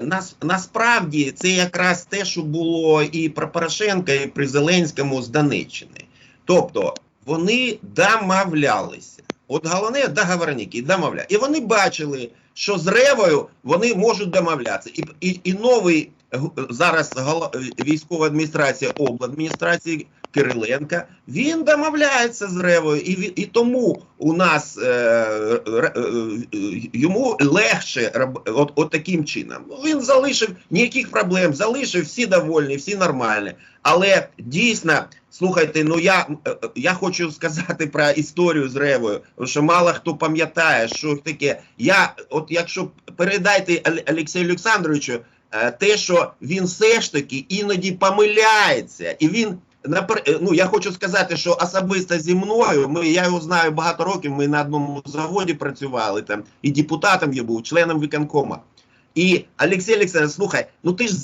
нас, насправді це якраз те, що було і про Порошенка, і при Зеленському з Донеччини. Тобто вони домовлялися. От головне договорники, домовля. І вони бачили, що з Ревою вони можуть домовлятися. І, і, і новий г- зараз голо- військова адміністрація обладміністрації Кириленка, він домовляється з Ревою, і, і тому у нас е, е, йому легше роб- от, от таким чином. Ну, Він залишив ніяких проблем, залишив всі довольні, всі нормальні. Але дійсно, слухайте, ну я, е, я хочу сказати про історію з Ревою, що мало хто пам'ятає, що таке. Я, от якщо передайте Олексію Олександровичу е, те, що він все ж таки іноді помиляється, і він. Е, Ну, я хочу сказати, що особисто зі мною, ми, я його знаю багато років, ми на одному заводі працювали там, і депутатом я був, членом виконкома. І Олексій Олександрович, слухай, ну ти ж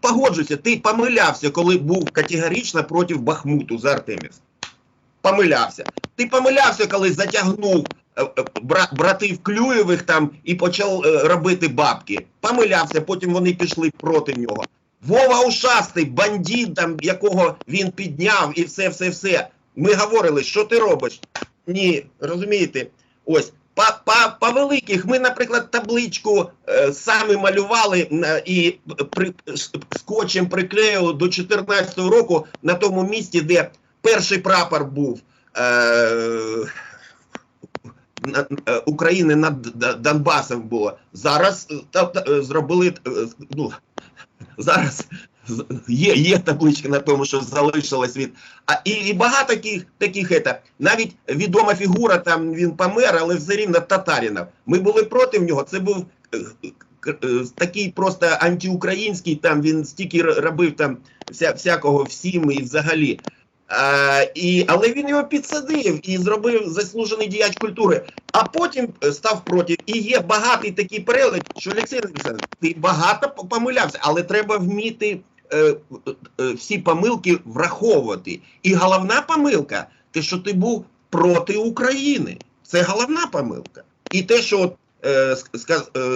погоджуйся, ти помилявся, коли був категорично проти Бахмуту за Артемівськ. Помилявся. Ти помилявся, коли затягнув е, е, бра- братів Клюєвих там і почав робити бабки. Помилявся, потім вони пішли проти нього. Вова Ушастий, бандит, там, якого він підняв, і все, все, все. Ми говорили, що ти робиш? Ні, розумієте, ось. По, по, по великих ми, наприклад, табличку е, самі малювали е, і при, скотчем приклеїли до 2014 року на тому місці, де перший прапор був е, е, України над Донбасом було. Зараз е, е, зробили е, ну, зараз є, є табличка на тому, що залишилось від. А і, і багато таких таких ета. Навіть відома фігура, там він помер, але все рівно татарінов. Ми були проти нього. Це був е, е, такий просто антиукраїнський. Там він стільки робив там вся, всякого всім і взагалі. А, і, але він його підсадив і зробив заслужений діяч культури. А потім е, став проти. І є багатий такий перелик, що Олексій Олександрович, ти багато помилявся, але треба вміти е, е, всі помилки враховувати. І головна помилка те, що ти був проти України. Це головна помилка. І те, що от, е, е,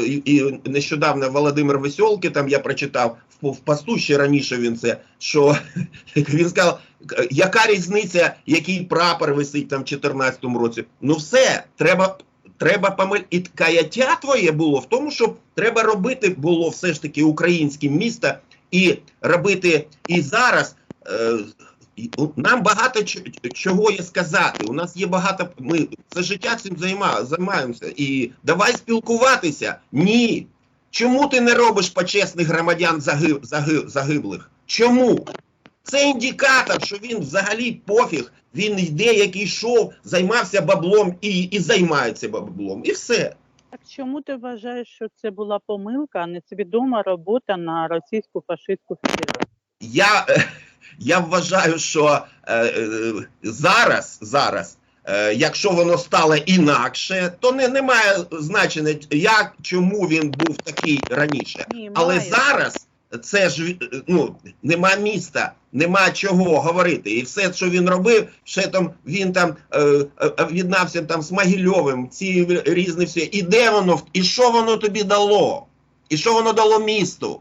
і, і нещодавно Володимир Весьолки, там я прочитав в, посту ще раніше він це, що він сказав, «Е, яка різниця, який прапор висить там в 2014 році. Ну все, треба. Треба помиль... І каяття твоє було в тому, що треба робити було все ж таки українське місто і робити і зараз. Е, нам багато чого є сказати. У нас є багато. Ми це життя цим займаємося. І давай спілкуватися. Ні. Чому ти не робиш почесних громадян загиб, загиб, загиблих? Чому? Це індикатор, що він взагалі пофіг. Він йде, який йшов, займався баблом і, і займається баблом. І все. Так чому ти вважаєш, що це була помилка, а не свідома робота на російську фашистську федерацію? Я, е, я вважаю, що е, е, зараз, зараз, е, якщо воно стало інакше, то не, немає значення, як чому він був такий раніше. Ні, Але має. зараз це ж ну нема міста, нема чого говорити. І все, що він робив, ще там він там е, е, там з Могильовим, ці різні всі. І де воно і що воно тобі дало? І що воно дало місту?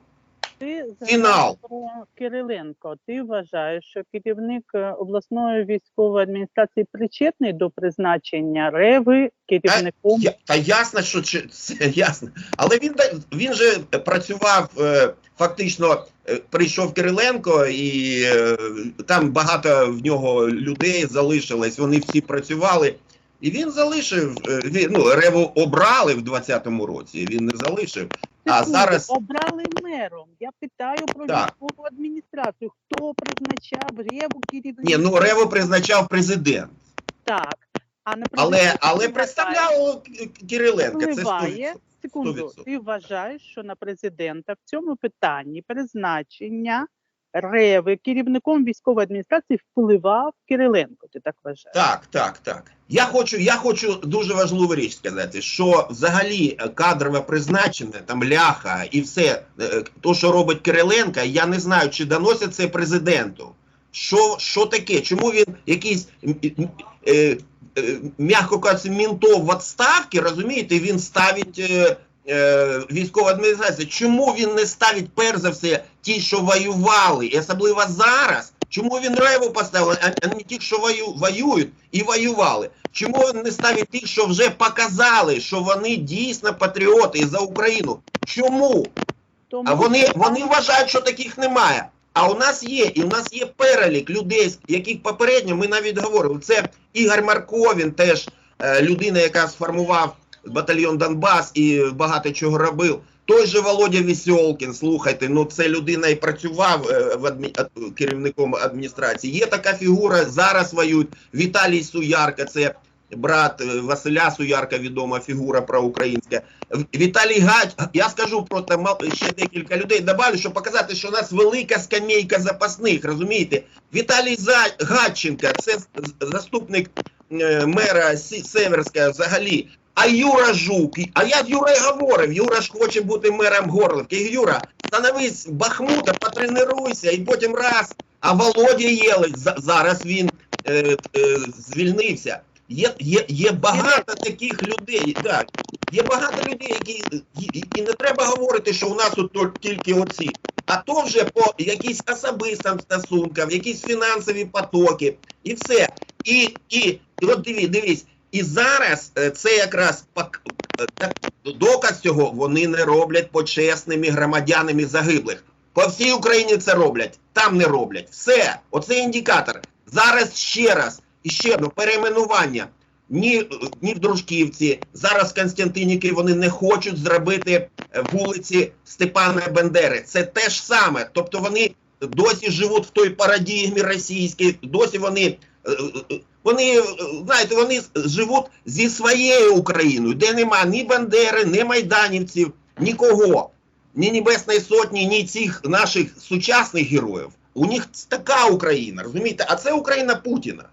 Ти Фінал. про Кириленко. Ти вважаєш, що керівник е, обласної військової адміністрації причетний до призначення Реви керівником? Я, та ясно, що чи- це ясно. Але він да- він же працював е, фактично. е, Прийшов Кириленко, і е, там багато в нього людей залишилось. Вони всі працювали. І він залишив. е, він, ну, Реву обрали в 20-му році. Він не залишив. А Секунду, зараз обрали мером. Я питаю про військову адміністрацію. Хто призначав Реву керівником? ні, ну Реву призначав президент, Так. А на але але впливає- представляв Кириленка. Це 100%. Секунду, 100%. ти вважаєш, що на президента в цьому питанні призначення Реви керівником військової адміністрації впливав Кириленко. Ти так вважаєш? Так, так, так. Я хочу, я хочу дуже важливу річ сказати, що взагалі е, кадрове призначення, там ляха і все, е, то, що робить Кириленко, я не знаю, чи доносять це президенту. Що, що таке? Чому він якийсь, е, е, м'яко кажучи, мінтов в відставці, розумієте, він ставить е, е, військова адміністрація, чому він не ставить перш за все ті, що воювали, і особливо зараз? Чому він реву поставив, а, а не ті, що вою, воюють і воювали? Чому він не ставить тих, що вже показали, що вони дійсно патріоти за Україну? Чому? Тому А вони, вони вважають, що таких немає. А у нас є, і у нас є перелік людей, яких попередньо ми навіть говорили. Це Ігор Марко, він теж е, людина, яка сформував батальйон Донбас і багато чого робив. Той же Володя Вісьолкін, слухайте, ну це людина і працював е, в адмі... керівником адміністрації. Є така фігура, зараз воюють. Віталій Суярка, це брат е, Василя Суярка, відома фігура проукраїнська. Віталій Гач, я скажу про там ще декілька людей. Добавлю, щоб показати, що у нас велика скамейка запасних. Розумієте? Віталій Гатченка, це заступник е, мера Северська взагалі. А Юра Жук, а я з Юрою говорив, Юра ж хоче бути мером Горлівки. Юра, становись Бахмута, потренуйся, і потім раз. А Володя Єлик, зараз він е, е, звільнився. Є, є, є багато таких людей, так. Є багато людей, які і, і не треба говорити, що у нас тут тільки оці. А то вже по якісь особистим стосункам, якісь фінансові потоки, і все. І, і, і от диві, дивись, і зараз е, це якраз е, доказ цього вони не роблять почесними громадянами загиблих. По всій Україні це роблять, там не роблять. Все, оце індикатор. Зараз ще раз, і ще одне перейменування. Ні, ні в Дружківці, зараз в Константинівці вони не хочуть зробити е, вулиці Степана Бендери. Це те ж саме. Тобто вони досі живуть в той парадігмі російській, досі вони. Вони, знаєте, вони живуть зі своєю Україною, де нема ні Бандери, ні майданівців, нікого, ні Небесної Сотні, ні цих наших сучасних героїв. У них така Україна, розумієте? А це Україна Путіна.